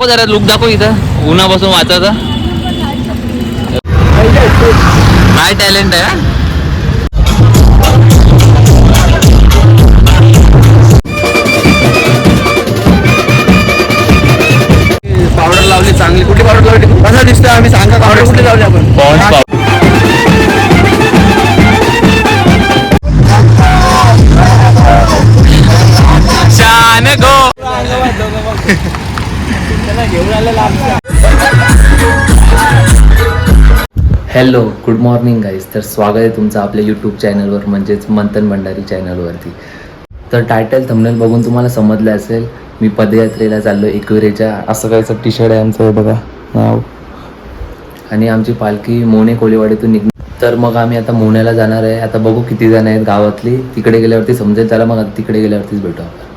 दाखव जरा लुक दाखव इथं. उन्हापासून वाचायचा. काय टॅलेंट आहे हा? पावडर लावली चांगली. कुठली पावडर लावली? कसं दिसतोय? आम्ही सांगा पावडर कुठली लावली आपण? हॅलो गुड मॉर्निंग गाईज तर स्वागत आहे तुमचं आपल्या यूट्यूब चॅनलवर म्हणजेच मंथन भंडारी चॅनलवरती तर टायटल थंबनेल बघून तुम्हाला समजलं असेल मी पदयात्रेला चाललो एकविरेच्या. असं कायचं टी शर्ट आहे आमचं हे बघा. नाव. आणि आमची पालखी मोणे कोळीवाडीतून निघ तर मग आम्ही आता मोण्याला जाणार आहे. आता बघू किती जण आहेत गावातली. तिकडे गेल्यावरती समजेल. त्याला मग तिकडे गेल्यावरतीच भेटू आपण.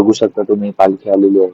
बघू शकता तुम्ही पालखी आलेली आहे.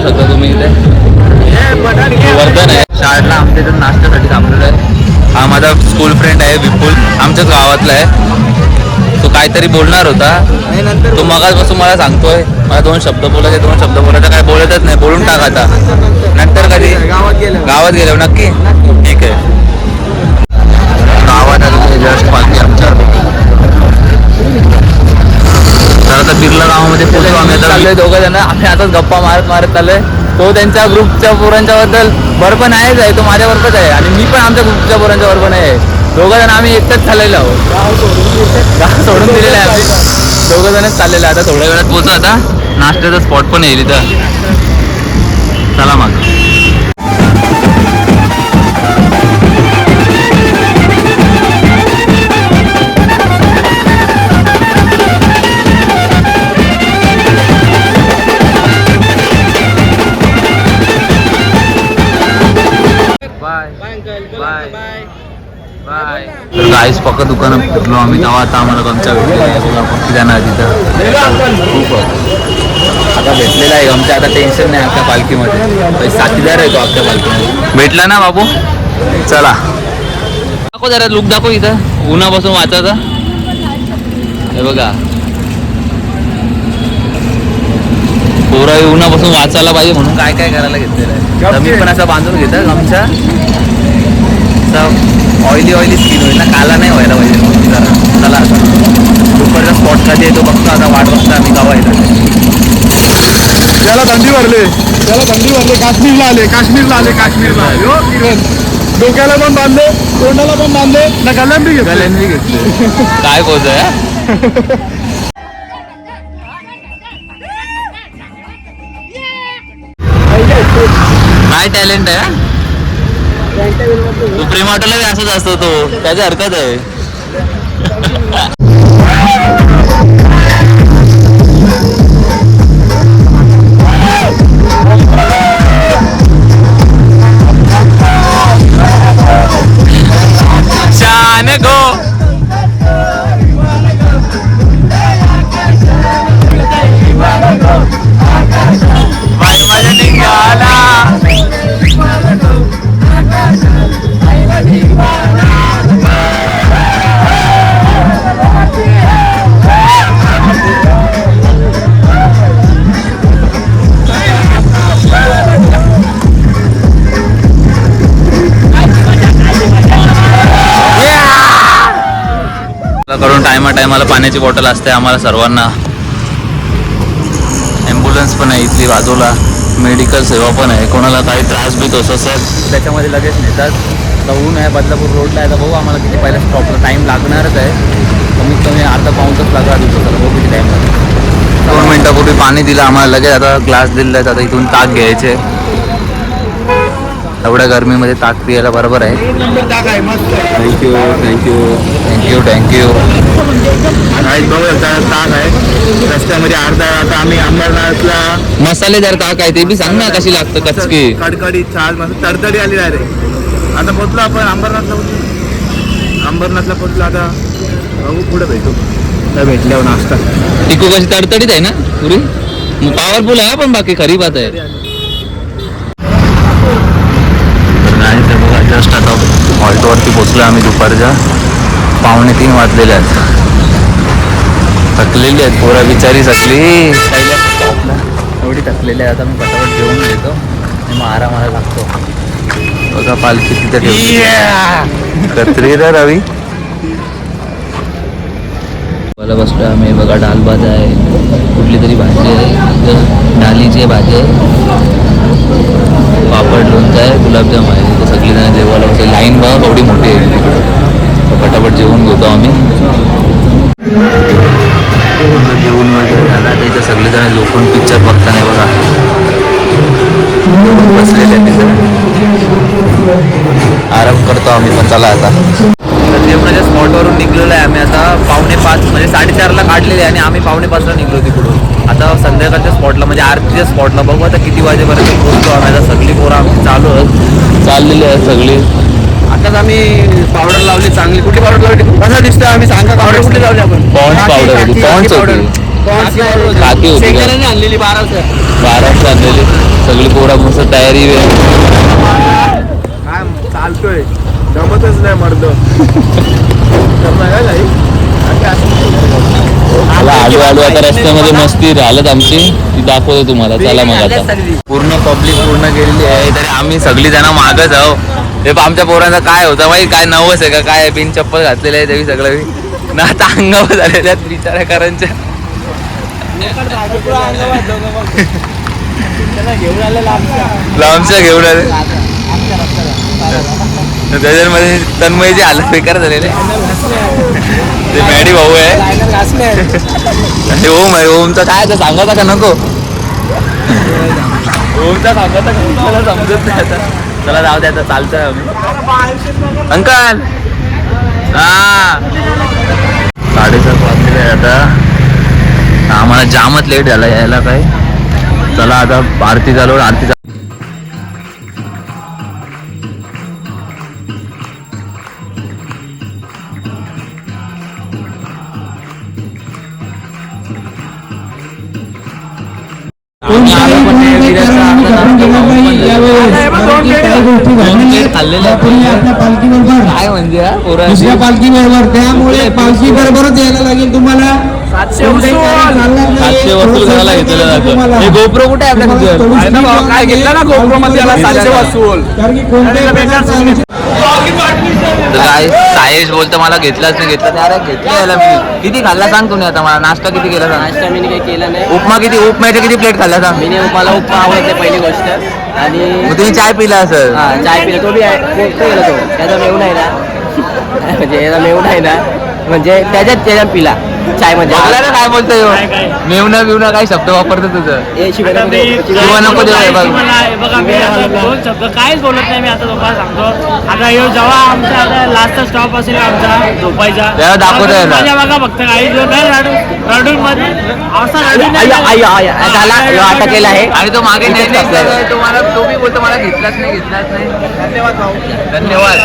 बघू शकता तुम्ही इथे? वर्धन आहे. शाळेला आमच्या इथे नाश्त्यासाठी थांबलेलं आहे. हा माझा स्कूल फ्रेंड आहे विपुल. आमच्याच गावातला आहे. तो काहीतरी बोलणार होता. तो मगाचपासून मला सांगतोय. मला दोन शब्द बोलायचे दोन शब्द बोलायचे. काय बोलतच नाही. बोलून टाका आता. नंतर कधी? गावात गेलं गावात गेलो नक्की? ठीक आहे. आताच गप्पा मारत मारत चाललोय. तो त्यांच्या ग्रुपच्या पोरांच्या बद्दल बरोबर नाहीच आहे तो माझ्या बरोबरच आहे आणि मी पण आमच्या ग्रुपच्या पोरांच्या बरोबर आहे. दोघं जण आम्ही एकटंच चाललेलो आहोत. गाव सोडून दिलेलं आहे. आम्ही. दोघं जणच चाललेलं आहे. आता थोड्या वेळात पोहोचू आता. नाश्त्याचा स्पॉट पण येईल इथं. चला मग. पक्का दुकानात फिरलो आम्ही. तेव्हा आता आम्हाला गमच्या भेटलेला आहे. पक्की जाणार तिथं. खूप आता भेटलेला आहे. गमच्या आता टेन्शन नाही अख्ख्या पालखीमध्ये. साथीदार आहे तो अख्ख्या पालखीमध्ये. भेटला ना बाबू चला. दाखव जरा लुक दाखव इथं. उन्हापासून वाचायचा. हे बघा. पोरा उन्हापासून वाचायला पाहिजे म्हणून काय काय करायला घेतलेलं आहे. मी पण असं बांधून घेतं गमच्या ऑइली ऑइली स्किन होईल ना. काला नाही व्हायला पाहिजे. म्हणून जरा चला आता. दुपारचा स्पॉट कधी येतो बघतो. आता वाट बघता आम्ही गावा येतो त्याला थंडी भरले त्याला थंडी भरले काश्मीरला आले काश्मीरला आले काश्मीरला आले. हो डोक्याला पण बांधले तोंडाला पण बांधले ना गल्याम बी घेतले घेतले. काय कोच आहे काय टॅलेंट आहे प्रेम वाटायला असंच असतो तो. त्याची हरकत आहे. पाण्याची बॉटल असते आम्हाला सर्वांना. ॲम्ब्युलन्स पण आहे इथली बाजूला. मेडिकल सेवा पण आहे. कोणाला काही त्रास बी तसं असेल. त्याच्यामध्ये लगेच नेतात. आता ऊन आहे बदलापूर रोडला आहे. तर बघू आम्हाला किती पहिल्या स्टॉपला टाईम लागणारच आहे. कमीत कमी अर्धा पाऊन तास लागला बघू किती टाईम लागतो दोन मिनटापूर्वी पाणी दिलं आम्हाला. लगेच आता ग्लास दिलेला आहे आता इथून ताक घ्यायचे. एवढ्या गरमीमध्ये ताक पियाला बरोबर आहे. थँक्यू थँक्यू थँक्यू थँक्यू बघू शकता ताक आहे. रस्त्यामध्ये अर्धा आता आम्ही अंबरनाथला मसालेदार ताक आहे ते बी सांग ना कशी लागतं कचकी. कडकडी छान मस्त तडतडी आली रे आता पोचलो आपण अंबरनाथला पोचलो. अंबरनाथला पोचलो आता. बघू पुढे भेटू. तर भेटल्यावर नाश्ता. टिकू कशी तडतडीत आहे ना पुरी? पॉवरफुल आहे पण बाकी खरी बात आहे नाही तर बघा जस्ट आता हॉल्टवरती पोचलो आम्ही दुपारच्या. पावणे तीन वाजलेले आहेत. थकलेली आहेत पोरा बिचारी सगळी एवढी थकलेली आहे आता मी पटापट जेवून घेतो आणि मग आरामाला लागतो. बघा पालखी तिथे ठेवली. कत्री रे रवी. मला बसलो आम्ही बघा डाल भात आहे. कुठली तरी भाजी आहे. डालीची भाजी आहे. पापड लोणचं आहे गुलाबजाम आहे. इथं सगळीजण जेवायला बसले. लाईन बघा एवढी मोठी आहे. तिकडं फटाफट जेवून घेतो आम्ही. जेवण वगैरे झाला. त्याच्या सगळेजण लोकून पिक्चर बघताना बघा. बसलेले तिथं आराम करतो आम्ही पण. चला आता. तर स्पॉटवरून निघलेलो आहे आम्ही आता. पाच म्हणजे साडेचारला काढलेले आहे आणि आम्ही पावणे पाचला निघलो तिकडून. आता संध्याकाळच्या स्पॉटला म्हणजे आरतीच्या स्पॉटला बघू आता किती वाजेपर्यंत पोहोचतो आम्ही. आता सगळी पोरं आमची चालू आहेत. चाललेली आहेत सगळी. आताच आम्ही पावडर लावली चांगली. कुठली पावडर लावली कसा दिसतोय? आम्ही सांगा पावडर कुठली लावली आपण? होती, होती. काकी होती. का? आणलेली बारा बाराच आणलेली. सगळी पोरा मस्त तयारी काय चालतोय. जमतच नाही मर्द. जमणार का काही? बाकी मला आलू आलू आता रस्त्यामध्ये मस्ती राहिलं आमची. ती दाखवतो तुम्हाला. चला मग आता. पूर्ण पब्लिक पूर्ण गेलेली आहे. तरी आम्ही सगळी जण मागच आहो. हे आमच्या पोरांचं काय होतं माहिती काय नवस आहे का? काय बिन चप्पल घातलेलं आहे तरी सगळं. ना आता अंगावर झालेल्या आहेत बिचाऱ्या करांच्या लांबच्या घेऊन आले. त्याच्यामध्ये जे आलं बेकार झालेले. ते मॅडी भाऊ आहे. ओम आहे. ओमचा काय तर सांगता का नको? ओमचा सांगता का मला समजत नाही आता. चला जाऊ द्या आता चालतंय आम्ही. अंकल! हा. साडेसात वाजलेले आता. आम्हाला जामच लेट झाला यायला काय चला आता आरती चालू आरती दुसऱ्या पालखी बरोबर त्यामुळे पालखी बरोबरच यायला लागेल तुम्हाला सातशे वसूल. करायला घेतलेलं जातं. हे गोप्रो कुठे आपल्या काय घेतलं ना GoPro मध्ये याला सातशे वसूल. तर काय सायश बोलतो मला घेतलाच नाही घेतला नाही. अरे घेतलं याला मी. किती खाल्ला सांग तुम्ही आता मला. नाश्ता किती केला सांग? नाश्ता मी काही केला नाही. उपमा किती उपम्याचे किती प्लेट खाल्ला सांग? मी मला उपमा आवडते पहिली गोष्ट. आणि मग तुम्ही चाय पिला असेल. हा चाय पिला. तो बी आहे. तो- तो गेला तो. त्याचा मेव नाही ना. म्हणजे याचा मेव नाही ना. म्हणजे त्याच्यात त्याच्यात पिला. चाय ना काय बोलतोय ह्यो? मेवना बिवना काय शब्द वापरतो तुझं. हे शिवाय आता मी नको देऊ हे बघ. मला हे बघा मी आता दोन शब्द काहीच बोलत नाही मी आता तुम्हाला सांगतो. आता ह्यो जेव्हा आमचा आता लास्टचा स्टॉप असेल आमचा झोपायचा तेव्हा दाखवता. माझ्या बघा फक्त काही जो नाही रडून रडून मध्ये असा रडून नाही. झाला ह्यो आता केला आहे आणि तो मागे नाही नाही तुम्हाला तो बी बोलतो मला घेतलाच नाही घेतलाच नाही. धन्यवाद भाऊ. धन्यवाद.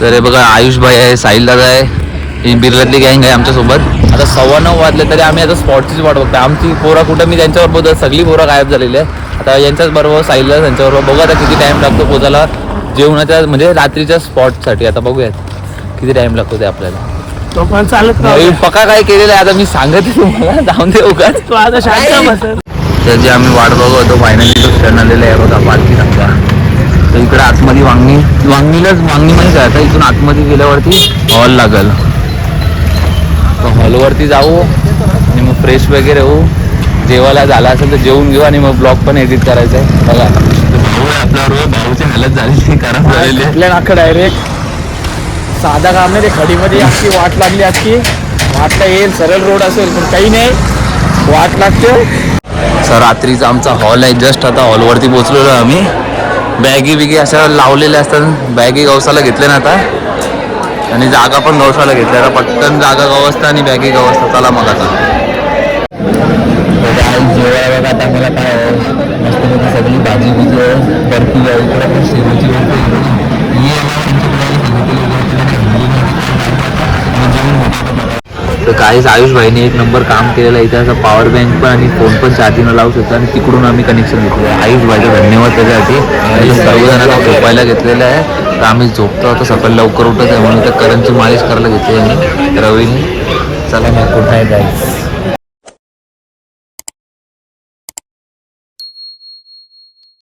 तर हे बघा आयुष भाई आहे साहिल दादा आहे बिर्लातली गँग आहे आमच्यासोबत. आता सव्वा नऊ वाजले तरी आम्ही आता स्पॉटचीच वाट बघतो आमची पोरं कुठं मी त्यांच्यावर बोलतो सगळी पोरं गायब झालेली आहे आता यांच्याच बरोबर साहिलला त्यांच्याबरोबर बघू आता किती टाइम लागतो पोचायला. जेवणाच्या म्हणजे रात्रीच्या स्पॉटसाठी आता बघूयात किती टाइम लागतो ते आपल्याला. तो पण चालत पक्का काय केलेलं आहे? आता मी सांगते तुम्हाला. जाऊन दे उगाच. तू आता शांत बसेल. तर जे आम्ही वाट बघत फायनली तो क्षण आलेला आहे. बघा पालखी सांगा. तर इकडे आतमध्ये वांगणी वांगणीलाच वांगणी माहिती आहे. आता इथून आतमध्ये गेल्यावरती हॉल लागल. तर हॉलवरती जाऊ आणि मग फ्रेश वगैरे होऊ. जेवायला झाला असेल तर जेवून घेऊ आणि मग ब्लॉग पण एडिट करायचा आहे. बघा. आहे आपल्याबरोबर भाऊची हालत झालेली खराब झालेली आपल्या नाकं डायरेक्ट साधा काम नाही ते खडीमध्ये अख्खी वाट लागली अख्खी. वाटला येईल सरळ रोड असेल पण काही नाही. वाट लागते. सर रात्रीचा आमचा हॉल आहे. जस्ट आता हॉलवरती पोचलेलो आम्ही. बॅगी बिगी अशा लावलेल्या असतात. बॅगी गवसाला घेतले ना आता. आणि जागा पण गवसाला घेतल्या आता पटकन जागा गवसता आणि बॅगी गवसता. चला मग आता. जेवायला बघा आता मला काय मस्त सगळी भाजी बिजी बर्फी आहे इकडे पण शेवची काहीच आयुष भाईने एक नंबर काम केलेलं आहे. इथे असं पॉवर बँक पण आणि फोन पण चार्जिंगला लावू शकतो. आणि तिकडून आम्ही कनेक्शन घेतलं आहे. आयुष भाईचा धन्यवाद त्याच्यासाठी. सर्वजणांना सर्वजण झोपायला घेतलेलं आहे. तर आम्ही झोपतो. आता सकाळी लवकर उठत आहे. म्हणून त्या करंटची मालिश करायला घेतली आहे रवीने. चला मग गुड नाईट